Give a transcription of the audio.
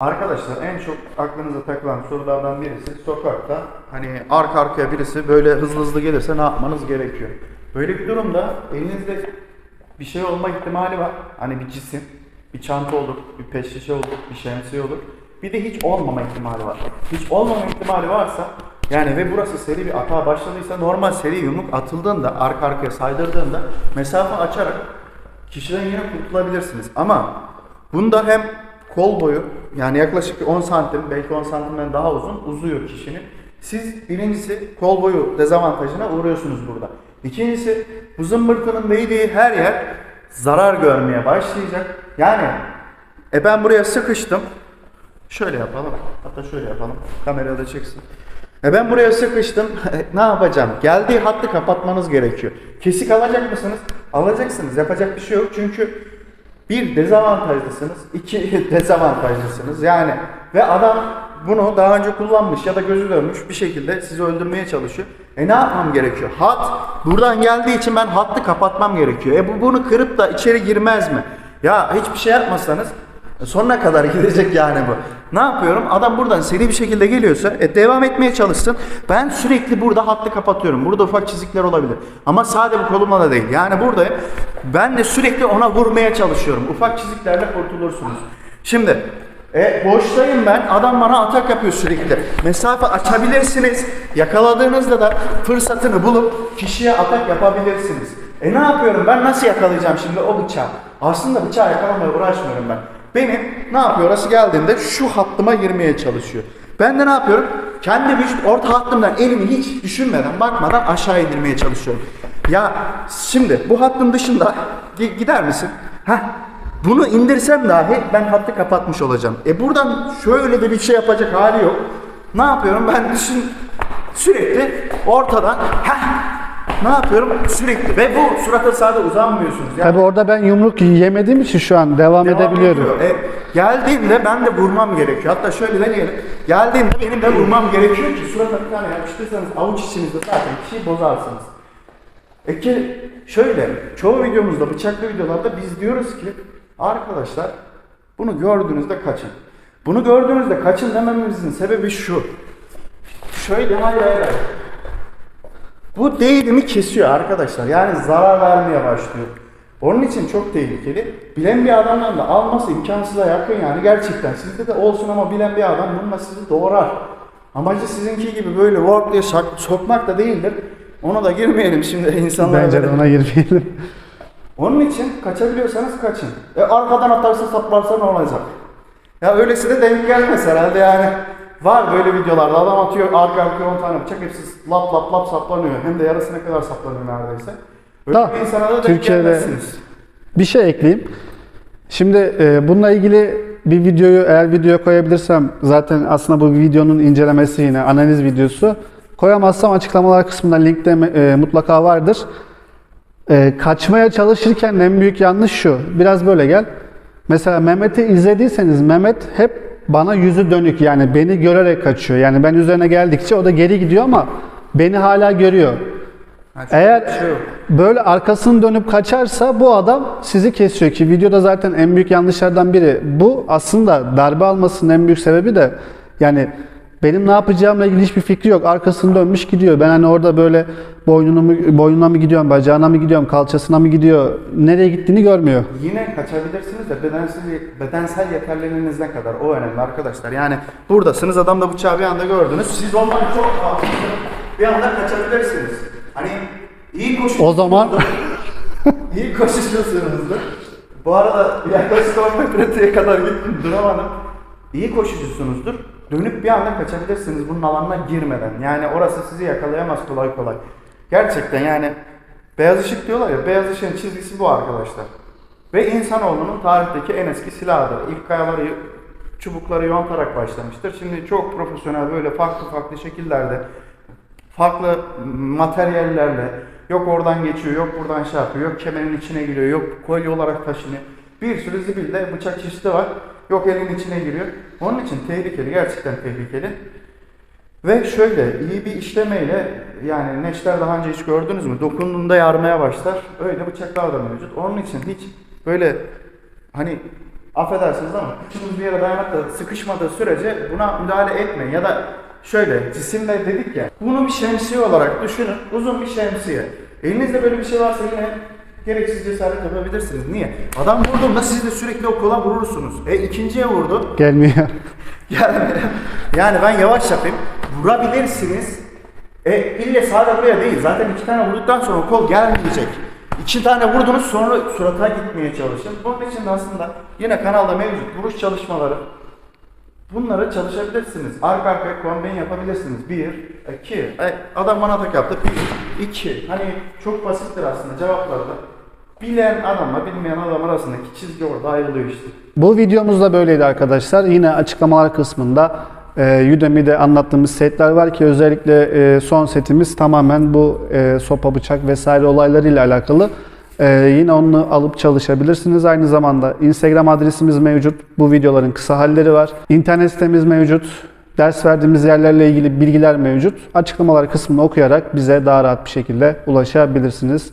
Arkadaşlar en çok aklınıza takılan sorulardan birisi sokakta hani arka arkaya birisi böyle hızlı hızlı gelirse ne yapmanız gerekiyor? Böyle bir durumda elinizde bir şey olma ihtimali var. Hani bir cisim, bir çanta olur, bir pet şişe olur, bir şemsiye olur. Bir de hiç olmama ihtimali var. Hiç olmama ihtimali varsa yani ve burası seri bir atağa başladıysa normal seri yumruk atıldığında arka arkaya saydırdığında mesafe açarak kişiden yine kurtulabilirsiniz. Ama bunda hem kol boyu yani yaklaşık bir 10 santim belki 10 santimden daha uzun uzuyor kişinin. Siz birincisi kol boyu dezavantajına uğruyorsunuz burada. İkincisi bu zımbırtının değdiği her yer zarar görmeye başlayacak. Yani e ben buraya sıkıştım. Şöyle yapalım. Hatta şöyle yapalım. Kamerada çeksin. E ben buraya sıkıştım. ne yapacağım? Geldiği hattı kapatmanız gerekiyor. Kesik alacak mısınız? Alacaksınız. Yapacak bir şey yok. Çünkü bir dezavantajlısınız, iki dezavantajlısınız. Yani ve adam bunu daha önce kullanmış ya da gözü dönmüş bir şekilde sizi öldürmeye çalışıyor. E ne yapmam gerekiyor? Hat buradan geldiği için ben hattı kapatmam gerekiyor. E bu bunu kırıp da içeri girmez mi? Ya hiçbir şey yapmasanız e, sonuna kadar gidecek yani bu. Ne yapıyorum? Adam buradan seri bir şekilde geliyorsa e, devam etmeye çalışsın. Ben sürekli burada hattı kapatıyorum. Burada ufak çizikler olabilir. Ama sadece bu kolumla da değil. Yani burada ben de sürekli ona vurmaya çalışıyorum. Ufak çiziklerle kurtulursunuz. Şimdi e, boştayım ben. Adam bana atak yapıyor sürekli. Mesafe açabilirsiniz. Yakaladığınızda da fırsatını bulup kişiye atak yapabilirsiniz. E ne yapıyorum? Ben nasıl yakalayacağım şimdi o bıçağı? Aslında bıçağı yakalamaya uğraşmıyorum ben. Benim ne yapıyor? Orası geldiğinde şu hattıma girmeye çalışıyor. Ben de ne yapıyorum? Kendi vücut orta hattımdan elimi hiç düşünmeden, bakmadan aşağı indirmeye çalışıyorum. Ya şimdi bu hattın dışında gi- gider misin? Heh, bunu indirsem dahi ben hattı kapatmış olacağım. E buradan şöyle de bir şey yapacak hali yok. Ne yapıyorum? Ben düşün sürekli ortadan heh, ne yapıyorum? Sürekli ve bu surata sade uzanmıyorsunuz. Yani Tabi orada ben yumruk yemediğim için şu an devam, Devam edebiliyorum. ediyor. E, geldiğimde ben de vurmam gerekiyor. Hatta şöyle deneyelim. Geldiğimde benim de vurmam gerekiyor ki surata bir tane yapıştırsanız avuç içinizde zaten kişiyi bozarsınız. E ki şöyle çoğu videomuzda bıçaklı videolarda biz diyoruz ki arkadaşlar bunu gördüğünüzde kaçın. Bunu gördüğünüzde kaçın dememizin sebebi şu. Şöyle hayır hayır. Bu değirimi kesiyor arkadaşlar. Yani zarar vermeye başlıyor. Onun için çok tehlikeli. Bilen bir adamdan da alması imkansıza yakın yani gerçekten. Sizde de olsun ama bilen bir adam bununla sizi doğrar. Amacı sizinki gibi böyle work diye sokmak da değildir. Ona da girmeyelim şimdi insanlara. Bence de böyle. ona girmeyelim. Onun için kaçabiliyorsanız kaçın. E arkadan atarsa saplarsa ne olacak? Ya öylesi de denk gelmez herhalde yani. Var böyle videolarda adam atıyor arka arkaya 10 tane bıçak hepsi lap lap lap saplanıyor. Hem de yarısına kadar saplanıyor neredeyse. Öyle Da, bir insana da denk Türkiye'de- gelmezsiniz. Bir şey ekleyeyim. Şimdi e, bununla ilgili bir videoyu eğer videoya koyabilirsem zaten aslında bu videonun incelemesi yine analiz videosu. Koyamazsam açıklamalar kısmında linkte e, mutlaka vardır. E, kaçmaya çalışırken en büyük yanlış şu. Biraz böyle gel. Mesela Mehmet'i izlediyseniz Mehmet hep bana yüzü dönük yani beni görerek kaçıyor. Yani ben üzerine geldikçe o da geri gidiyor ama beni hala görüyor. Eğer şey böyle arkasını dönüp kaçarsa bu adam sizi kesiyor ki videoda zaten en büyük yanlışlardan biri bu. Aslında darbe almasının en büyük sebebi de yani benim ne yapacağımla ilgili hiçbir fikri yok. Arkasını dönmüş gidiyor. Ben hani orada böyle boynunu mu, boynuna mı gidiyorum, bacağına mı gidiyorum, kalçasına mı gidiyor, nereye gittiğini görmüyor. Yine kaçabilirsiniz de bedensel, bedensel yeterliliğiniz ne kadar o önemli arkadaşlar. Yani buradasınız adamda bıçağı bir anda gördünüz. Siz ondan çok hafifsiniz. Bir anda kaçabilirsiniz. Hani iyi koşuyorsunuzdur. O zaman- iyi koşucusunuzdur. Bu arada yaklaşık 10 metre öteye kadar gittim duramadım. İyi koşucusunuzdur. Dönüp bir anda kaçabilirsiniz bunun alanına girmeden. Yani orası sizi yakalayamaz kolay kolay. Gerçekten yani beyaz ışık diyorlar ya beyaz ışığın çizgisi bu arkadaşlar. Ve insanoğlunun tarihteki en eski silahıdır. İlk kayaları, çubukları yontarak başlamıştır. Şimdi çok profesyonel böyle farklı farklı şekillerde, farklı materyallerle, yok oradan geçiyor, yok buradan şey yapıyor, yok kemerin içine giriyor, yok kolye olarak taşınıyor. Bir sürü zibilde bıçak çeşidi var. Yok elin içine giriyor. Onun için tehlikeli, gerçekten tehlikeli. Ve şöyle iyi bir işlemeyle yani neşter daha önce hiç gördünüz mü? Dokunduğunda yarmaya başlar. Öyle bıçaklar da mevcut. Onun için hiç böyle hani affedersiniz ama kıçınız bir yere dayanmakla sıkışmadığı sürece buna müdahale etmeyin. Ya da şöyle cisimle dedik ya bunu bir şemsiye olarak düşünün. Uzun bir şemsiye. Elinizde böyle bir şey varsa yine gereksiz cesaret yapabilirsiniz. Niye? Adam vurduğunda siz de sürekli o kola vurursunuz. E ikinciye vurdu. Gelmiyor. Yani, yani ben yavaş yapayım. Vurabilirsiniz. E ille sadece buraya değil. Zaten iki tane vurduktan sonra kol gelmeyecek. İki tane vurdunuz sonra surata gitmeye çalışın. Bunun için de aslında yine kanalda mevcut vuruş çalışmaları. Bunları çalışabilirsiniz. Arka arkaya kombin yapabilirsiniz. Bir, iki. E, adam bana atak yaptı. Bir, iki. Hani çok basittir aslında cevapları da. Bilen adamla bilmeyen adam arasındaki çizgi orada ayrılıyor işte. Bu videomuz da böyleydi arkadaşlar. Yine açıklamalar kısmında e, Udemy'de anlattığımız setler var ki özellikle e, son setimiz tamamen bu e, sopa bıçak vesaire olaylarıyla alakalı. E, yine onu alıp çalışabilirsiniz. Aynı zamanda Instagram adresimiz mevcut. Bu videoların kısa halleri var. İnternet sitemiz mevcut. Ders verdiğimiz yerlerle ilgili bilgiler mevcut. Açıklamalar kısmını okuyarak bize daha rahat bir şekilde ulaşabilirsiniz.